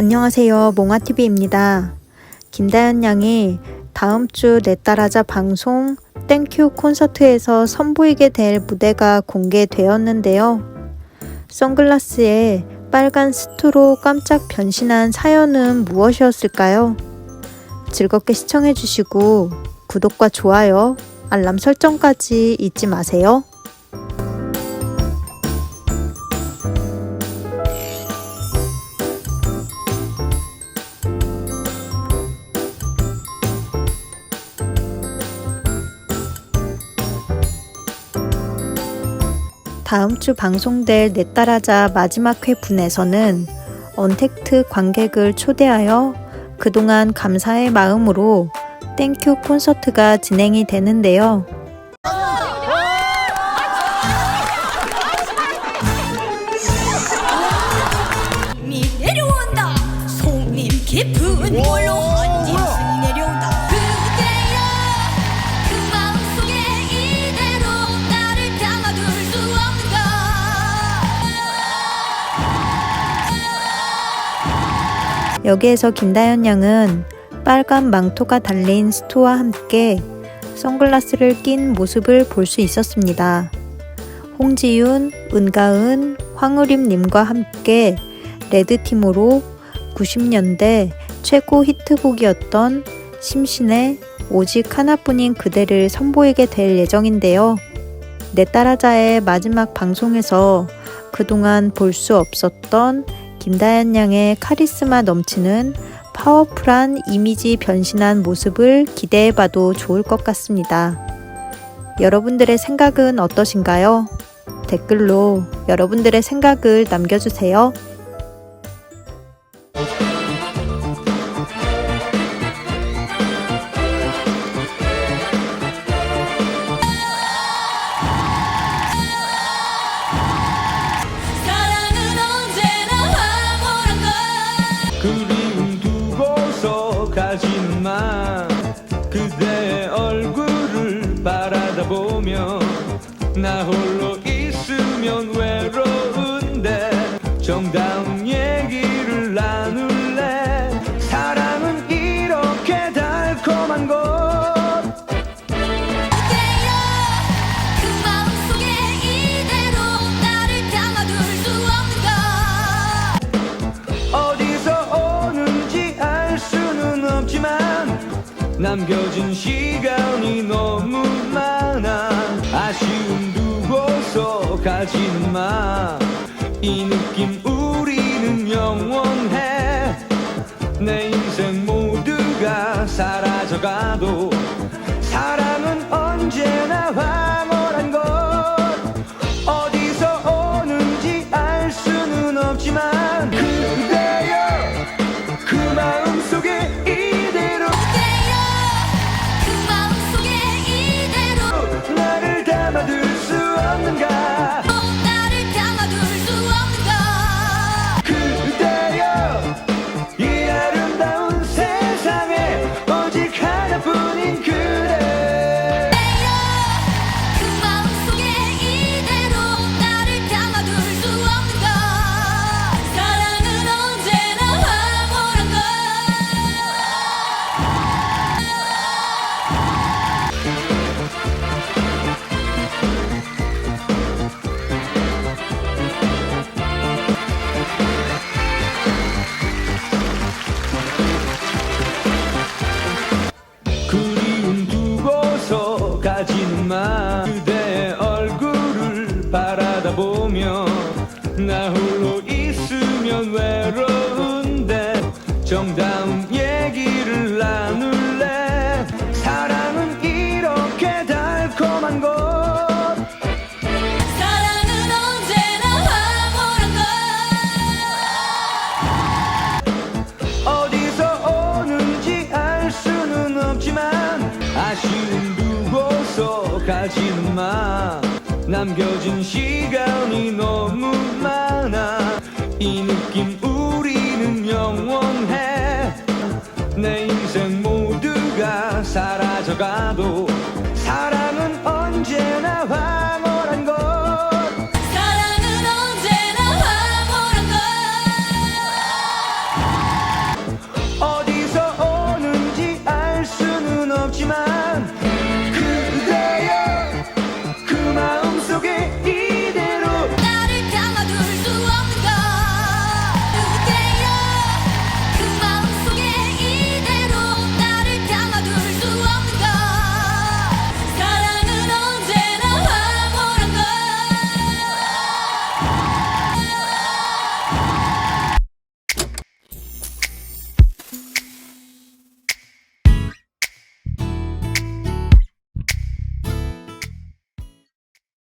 안녕하세요. 몽아TV입니다. 김다연 양이 다음 주 넷따라자 방송 땡큐 콘서트에서 선보이게 될 무대가 공개되었는데요. 선글라스에 빨간 스트로 깜짝 변신한 사연은 무엇이었을까요? 즐겁게 시청해주시고 구독과 좋아요, 알람 설정까지 잊지 마세요. 다음 주 방송될 넷따라자 마지막 회 분에서는 언택트 관객을 초대하여 그동안 감사의 마음으로 땡큐 콘서트가 진행이 되는데요. 미 내려온다 손님 깊은 여기에서 김다연 양은 빨간 망토가 달린 스토와 함께 선글라스를 낀 모습을 볼 수 있었습니다. 홍지윤, 은가은, 황우림님과 함께 레드팀으로 90년대 최고 히트곡이었던 심신의 오직 하나뿐인 그대를 선보이게 될 예정인데요. 넷따라자의 마지막 방송에서 그동안 볼 수 없었던 김다연 양의 카리스마 넘치는 파워풀한 이미지 변신한 모습을 기대해 봐도 좋을 것 같습니다. 여러분들의 생각은 어떠신가요? 댓글로 여러분들의 생각을 남겨주세요. 마 그대의 얼굴을 바라다 보면 나 홀로 있으면 외로운데 정다운 얘기를 나눌 남겨진 시간이 너무 많아. 아쉬움 두고서 가지는 마이 느낌 우리는 영원해. 내 그리움 두고서 가지는 마 그대의 얼굴을 바라다 보면 나 홀로 있으면 외로운데 정다 누워서 가지마. 남겨진 시간이 너무 많아. 이 느낌 우리는 영원해. 내